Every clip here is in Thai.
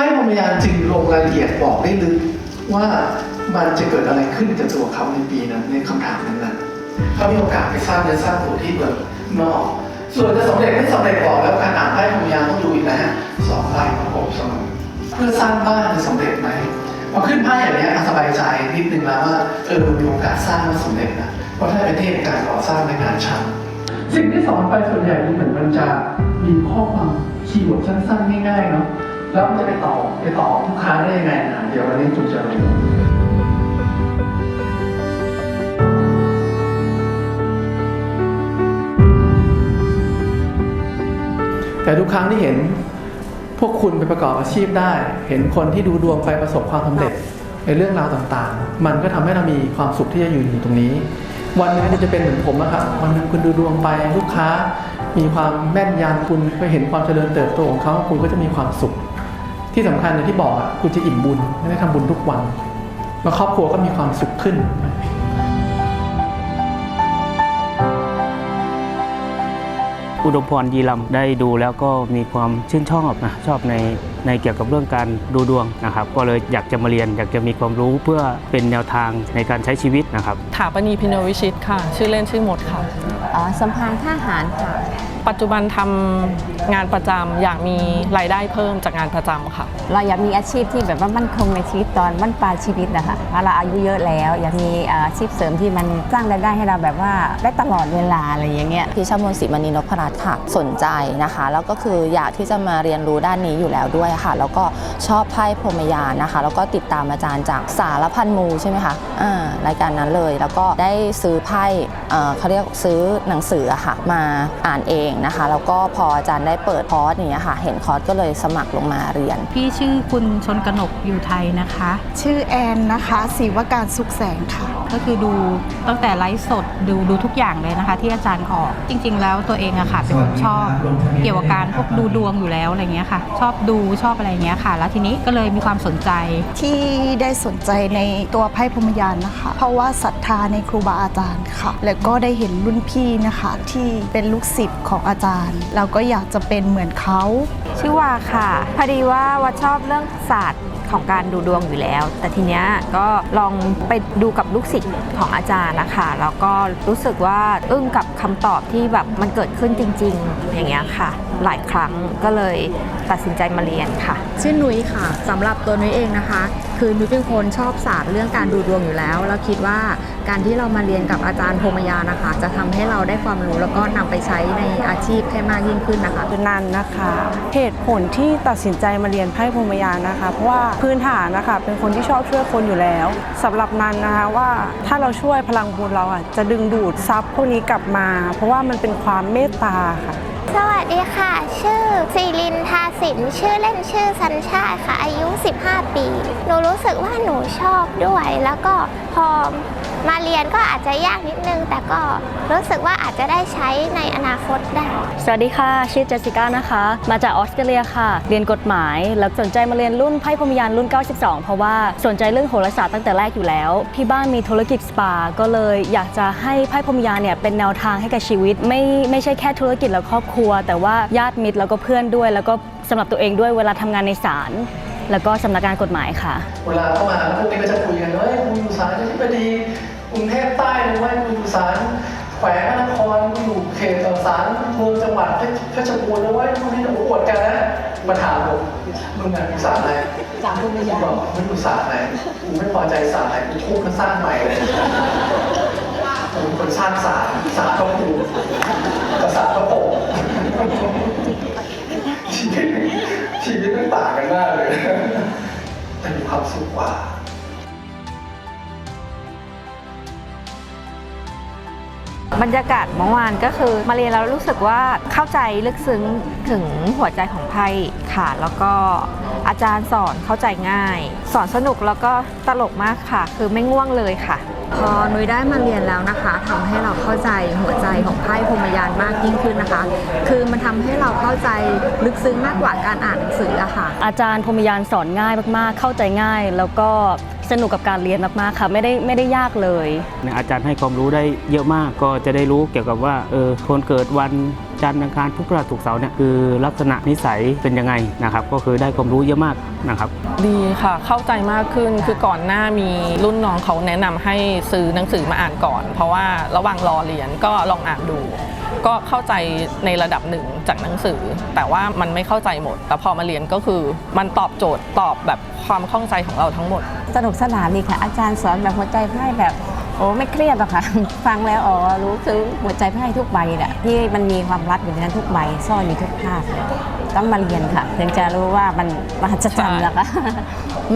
พ่พรหมยานจึงลงรายละเอียดบอกได้ลึกว่ามันจะเกิดอะไรขึ้นกับตัวเขาในปีนั้นในคำถามนั้นๆเขามีโอกาสไปสร้างเนื้อสร้างตัวที่เมืองนอก ส่วนจะสำเร็จไม่สำเร็จบอกแล้วการอ่านไพ่พรมยานต้องดูอีกนะฮะสองใบประกบเสมอเพื่อสร้างบ้านจะสำเร็จไหมพอขึ้นไพ่อย่างนี้สบายใจนิดนึงแล้วว่าเออมีโอกาสสร้างมาสำเร็จนะเพราะถ้าเป็นเทพการก่อสร้างในงานช่างสิ่งที่สอนไปส่วนใหญ่ดูเหมือนมันจะมีข้อความคีย์เวิร์ดสั้นๆง่ายๆเนาะ แล้วจะไปต่อไปต่อลูกค้าได้ยังไงนะเดี๋ยววันนี้จุนจะรู้แต่ทุกครั้งที่เห็นพวกคุณไปประกอบอาชีพได้ เห็นคนที่ดูดวงไปประสบความสำเร็จในเรื่องราวต่างๆ มันก็ทำให้เรามีความสุขที่จะอยู่อยู่ตรงนี้ วันหนึงคุณจะเป็นเหมือนผมนะครับวันหนึงคุณดูดวงไปลูกค้า มีความแม่นยำคุณไปเห็นความเจริญเติบโตของเขาคุณก็จะมีความสุข ที่สำคัญอย่างที่บอกอะคุณจะอิ่มบุญไม่ได้ทำบุญทุกวัน แล้วครอบครัวก็มีความสุขขึ้นอุดมพรยีลำได้ดูแล้วก็มีความชื่นชอบนะชอบในในเกี่ยวกับเรื่องการดูดวงนะครับ ก็เลยอยากจะมาเรียนอยากจะมีความรู้เพื่อเป็นแนวทางในการใช้ชีวิตนะครับถาปณีพินวิชิตค่ะ ชื่อเล่นชื่อมดค่ะอ๋อสัมพันธ์ทหารค่ะ ปัจจุบันทำงานประจำอยากมีรายได้เพิ่มจากงานประจำค่ะ เราอยากมีอาชีพที่แบบว่ามั่นคงในชีวิตตอนบั้นปลายชีวิตนะคะเพราะเราอายุเยอะแล้ว อยากมีอาชีพเสริมที่มันสร้างรายได้ให้เราแบบว่าได้ตลอดเวลาอะไรอย่างเงี้ยพี่ชามนศรีมณีนพรัตน์ค่ะ สนใจนะคะ แล้วก็คืออยากที่จะมาเรียนรู้ด้านนี้อยู่แล้วด้วยค่ะ แล้วก็ชอบไพ่พรหมยานนะคะ แล้วก็ติดตามอาจารย์จากสารพันมูใช่ไหมคะอ่ารายการนั้นเลย แล้วก็ได้ซื้อไพ่เอ่อเขาเรียกซื้อหนังสืออะค่ะ มาอ่านเองนะคะ แล้วก็พออาจารย์ได้เปิดคอร์สอย่างเงี้ยค่ะ เห็นคอร์สก็เลยสมัครลงมาเรียนพี่ชื่อคุณชนกนกอยู่ไทยนะคะ ชื่อแอนนะคะศิวการสุขแสงค่ะ ก็คือดูตั้งแต่ไลฟ์สดดูดูทุกอย่างเลยนะคะ ที่อาจารย์ออกจริง ๆ แล้วตัวเองอะค่ะเป็นคนชอบเกี่ยวกับการพวกดูดวงอยู่แล้วอะไรเงี้ยค่ะ ชอบดูชอบอะไรเงี้ยค่ะ แล้วทีนี้ก็เลยมีความสนใจที่ได้สนใจในตัวไพ่พรหมยานนะคะ เพราะว่าศรัทธาในครูบาอาจารย์ค่ะ แล้วก็ได้เห็นรุ่นพี่นะคะ ที่เป็นลูกศิษย์ของอาจารย์ เราก็อยากจะเป็นเหมือนเขาชื่อว่าค่ะพอดีว่าวัดชอบเรื่องศาสตร์ของการดูดวงอยู่แล้ว แต่ทีเนี้ยก็ลองไปดูกับลูกศิษย์ของอาจารย์นะคะแล้วก็รู้สึกว่าอึ้งกับคำตอบที่แบบมันเกิดขึ้นจริง ๆ อย่างเงี้ยค่ะ หลายครั้งก็เลยตัดสินใจมาเรียนค่ะ ชื่อนุ้ยค่ะสำหรับตัวนุ้ยเองนะคะ คือนุ้ยเป็นคนชอบศาสตร์เรื่องการดูดวงอยู่แล้ว แล้วคิดว่าการที่เรามาเรียนกับอาจารย์พรหมยานะคะ จะทำให้เราได้ความรู้แล้วก็นำไปใช้ในอาชีพให้มากยิ่งขึ้นนะคะคือนันนะคะเหตุผลที่ตัดสินใจมาเรียนไพ่พรหมยานะคะ เพราะว่าพื้นฐานนะคะเป็นคนที่ชอบช่วยคนอยู่แล้วสำหรับนันนะคะว่าถ้าเราช่วยพลังบุญเราอะจะดึงดูดทรัพย์พวกนี้กลับมา เพราะว่ามันเป็นความเมตตาค่ะ สวัสดีค่ะ ชื่อซีลินทาสิน ชื่อเล่นชื่อสัญชาติค่ะ อายุ 15 ปี หนูรู้สึกว่าหนูชอบด้วย แล้วก็พอ มาเรียนก็อาจจะยากนิดนึง แต่ก็รู้สึกว่าอาจจะได้ใช้ในอนาคตได้ สวัสดีค่ะ ชื่อเจสสิก้านะคะ มาจากออสเตรเลียค่ะ เรียนกฎหมาย แล้วสนใจมาเรียนรุ่นไพ่พรหมยานรุ่น 92 เพราะว่าสนใจเรื่องโหราศาสตร์ตั้งแต่แรกอยู่แล้ว ที่บ้านมีธุรกิจสปา ก็เลยอยากจะให้ไพ่พรหมยานเนี่ยเป็นแนวทางให้กับชีวิต ไม่ไม่ใช่แค่ธุรกิจและครอบครัว แต่ว่าญาติมิตรแล้วก็เพื่อนด้วย แล้วก็สำหรับตัวเองด้วยเวลาทำงานในศาลแล้วก็สำนักงานกฎหมายค่ะ เวลาเข้ามาแล้วพวกนี้ก็จะคุยกันว่าเฮ้ยคุณอยู่ศาลที่ปดี กรุงเทพใต้หรือว่าคุณอยู่ศาลแขวงพระนครคุณอยู่เขตเอ่อศาลเมืองจังหวัดเพชรเพชรบูรณ์นะเว้ยพวกนี้จะอวดกันนะมาถามผมมึงอะอยู่ศาลอะไรสามคนยาบอกมึงอยู่ศาลไหนกูไม่พอใจศาลไหนกูทุบมันสร้างใหม่เลยกูเป็นคนสร้างศาลศาลก็กูกับศาลก็ผมชีวิตชีวิตมันต่างกันมากเลยแต่มีความสุขกว่า บรรยากาศเมื่อวานก็คือมาเรียนแล้วรู้สึกว่าเข้าใจลึกซึ้งถึงหัวใจของไพ่ค่ะ แล้วก็อาจารย์สอนเข้าใจง่าย สอนสนุกแล้วก็ตลกมากค่ะ คือไม่ง่วงเลยค่ะ พอนุ้ยได้มาเรียนแล้วนะคะทำให้เราเข้าใจหัวใจของไพ่พรหมยานมากยิ่งขึ้นนะคะ คือมันทำให้เราเข้าใจลึกซึ้งมากกว่าการอ่านหนังสืออะค่ะ อาจารย์พรหมยานสอนง่ายมากๆ เข้าใจง่ายแล้วก็ สนุกกับการเรียนมากๆค่ะไม่ได้ไม่ได้ยากเลยอาจารย์ให้ความรู้ได้เยอะมากก็จะได้รู้เกี่ยวกับว่าเออคนเกิดวันจันทร์อังคารพุธพฤหัสศุกร์เสาร์เนี่ยคือลักษณะนิสัยเป็นยังไงนะครับ ก็คือได้ความรู้เยอะมากนะครับ ดีค่ะเข้าใจมากขึ้นคือก่อนหน้ามีรุ่นน้องเขาแนะนำให้ซื้อหนังสือมาอ่านก่อน เพราะว่าระหว่างรอเรียนก็ลองอ่านดู ก็เข้าใจในระดับหนึ่งจากหนังสือ แต่ว่ามันไม่เข้าใจหมด แต่พอมาเรียนก็คือมันตอบโจทย์ตอบแบบความข้องใจของเราทั้งหมด สนุกสนานดีค่ะ อาจารย์สอนแบบหัวใจไพ่แบบโอ้ไม่เครียดหรอกค่ะ ฟังแล้วอ๋อรู้ซึ้งหัวใจไพ่ทุกใบแหละที่มันมีความรักอยู่ในนั้นทุกใบซ่อนอยู่ทุกภาพ ต้องมาเรียนค่ะ ถึงจะรู้ว่ามันมหัศจรรย์แล้วค่ะ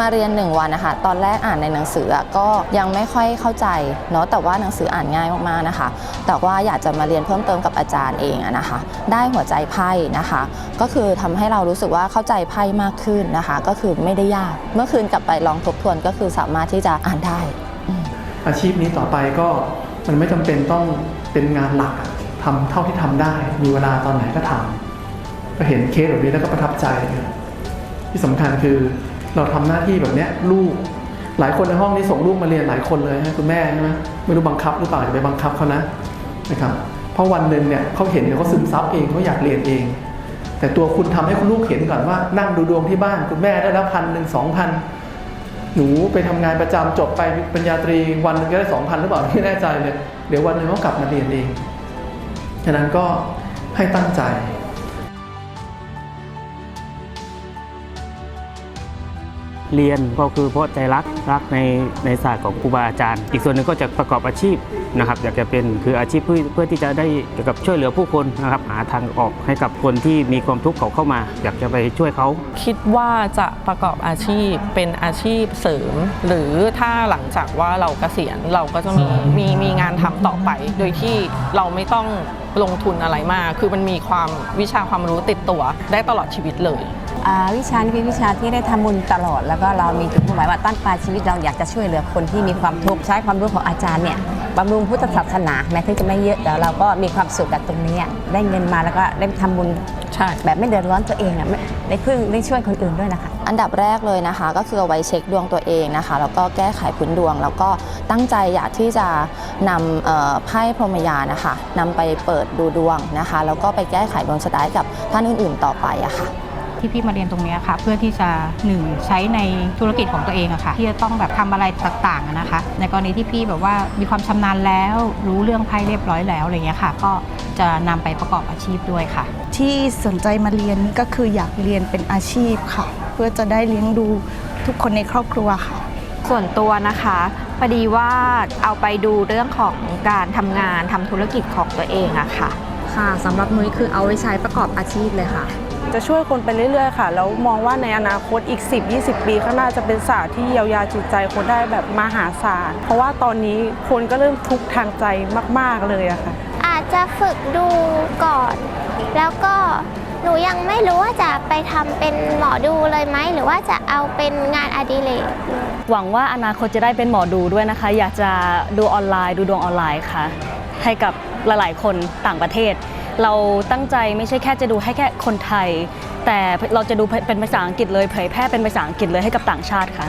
มาเรียนหนึ่งวันนะคะตอนแรกอ่านในหนังสืออะก็ยังไม่ค่อยเข้าใจเนาะแต่ว่าหนังสืออ่านง่ายมากๆนะคะ แต่ว่าอยากจะมาเรียนเพิ่มเติมกับอาจารย์เองอะนะคะ ได้หัวใจไพ่นะคะ ก็คือทำให้เรารู้สึกว่าเข้าใจไพ่มากขึ้นนะคะ ก็คือไม่ได้ยาก เมื่อคืนกลับไปลองทบทวนก็คือสามารถที่จะอ่านได้ อาชีพนี้ต่อไปก็มันไม่จำเป็นต้องเป็นงานหลักอะทำเท่าที่ทำได้ มีเวลาตอนไหนก็ทำ ก็เห็นเคสแบบนี้แล้วก็ประทับใจนะที่สำคัญคือเราทำหน้าที่แบบเนี้ยลูก หลายคนในห้องนี้ส่งลูกมาเรียนหลายคนเลยนะคุณแม่ใช่ไหมไม่รู้บังคับหรือเปล่าอย่าไปบังคับเขานะนะครับเพราะวันหนึ่งเนี่ยเขาเห็นเขาซึมซับเองเขาอยากเรียนเอง แต่ตัวคุณทำให้คุณลูกเห็นก่อนว่า นั่งดูดวงที่บ้านคุณแม่ได้แล้วพันหนึ่งสองพันหนูไปทำงานประจำจบไปปริญญาตรีวันหนึงก็ได้สองพันหรือเปล่าไม่แน่ใจเลยเดี๋ยววันหนึ่งเขากลับมาเรียนเองฉะนั้นก็ให้ตั้งใจ เรียนก็คือเพราะใจรักรักในในศาสตร์ของครูบาอาจารย์ อีกส่วนหนึ่งก็จะประกอบอาชีพนะครับอยากจะเป็นคืออาชีพเพื่อเพื่อที่จะได้เกี่ยวกับช่วยเหลือผู้คนนะครับหาทางออกให้กับคนที่มีความทุกข์เขาเข้ามา อยากจะไปช่วยเขา คิดว่าจะประกอบอาชีพเป็นอาชีพเสริม หรือถ้าหลังจากว่าเราเกษียณเราก็จะมีมีมีงานทำต่อไป โดยที่เราไม่ต้อง ลงทุนอะไรมาก คือมันมีความวิชาความรู้ติดตัวได้ตลอดชีวิตเลย อ่าวิชานี้เป็นวิชาที่ได้ทำบุญตลอด แล้วก็เรามีจุดมุ่งหมายว่าตั้งปลายชีวิตเราอยากจะช่วยเหลือคนที่มีความทุกข์ใช้ความรู้ของอาจารย์เนี่ยบำรุงพุทธศาสนาแม้ถึงจะไม่เยอะแต่เราก็มีความสุขกับตรงนี้อะได้เงินมาแล้วก็ได้ทำบุญใช่ แบบไม่เดือดร้อนตัวเองอะไม่ได้พึ่งได้ช่วยคนอื่นด้วยนะคะ อันดับแรกเลยนะคะ ก็คือเอาไว้เช็คดวงตัวเองนะคะ แล้วก็แก้ไขพื้นดวง แล้วก็ตั้งใจอยากที่จะ นำเอ่อไพ่พรหมยานนะคะนำไปเปิดดูดวงนะคะ แล้วก็ไปแก้ไขดวงชะตาให้กับท่านอื่นๆต่อไปอะค่ะที่พี่มาเรียนตรงเนี้ยค่ะเพื่อที่จะหนึ่งใช้ในธุรกิจของตัวเองอะค่ะที่จะต้องแบบทำอะไรต่างๆอะนะคะ ในกรณีที่พี่แบบว่ามีความชำนาญแล้ว รู้เรื่องไพ่เรียบร้อยแล้วอะไรเงี้ยค่ะ ก็จะนำไปประกอบอาชีพด้วยค่ะ ที่สนใจมาเรียนนี่ก็คืออยากเรียนเป็นอาชีพค่ะ เพื่อจะได้เลี้ยงดูทุกคนในครอบครัวค่ะ ส่วนตัวนะคะพอดีว่าเอาไปดูเรื่องของการทำงานทำธุรกิจของตัวเองอะค่ะ ค่ะสำหรับนุ้ยคือเอาไว้ใช้ประกอบอาชีพเลยค่ะ จะช่วยคนไปเรื่อยๆ ค่ะ แล้วมองว่าในอนาคตอีก 10-20 ปีข้างหน้าจะเป็นศาสตร์ที่เยียวยาจิตใจคนได้แบบมหาศาล เพราะว่าตอนนี้คนก็เริ่มทุกข์ทางใจมากๆเลยอะค่ะ อาจจะฝึกดูก่อน แล้วก็หนูยังไม่รู้ว่าจะไปทำเป็นหมอดูเลยไหม หรือว่าจะเอาเป็นงานอดิเรก หวังว่าอนาคตจะได้เป็นหมอดูด้วยนะคะ อยากจะดูออนไลน์ดูดวงออนไลน์ค่ะ ให้กับหลายๆ คนต่างประเทศ เราตั้งใจไม่ใช่แค่จะดูให้แค่คนไทย แต่เราจะดูเป็นภาษาอังกฤษเลยเผยแพร่เป็นภาษาอังกฤษเลยให้กับต่างชาติค่ะ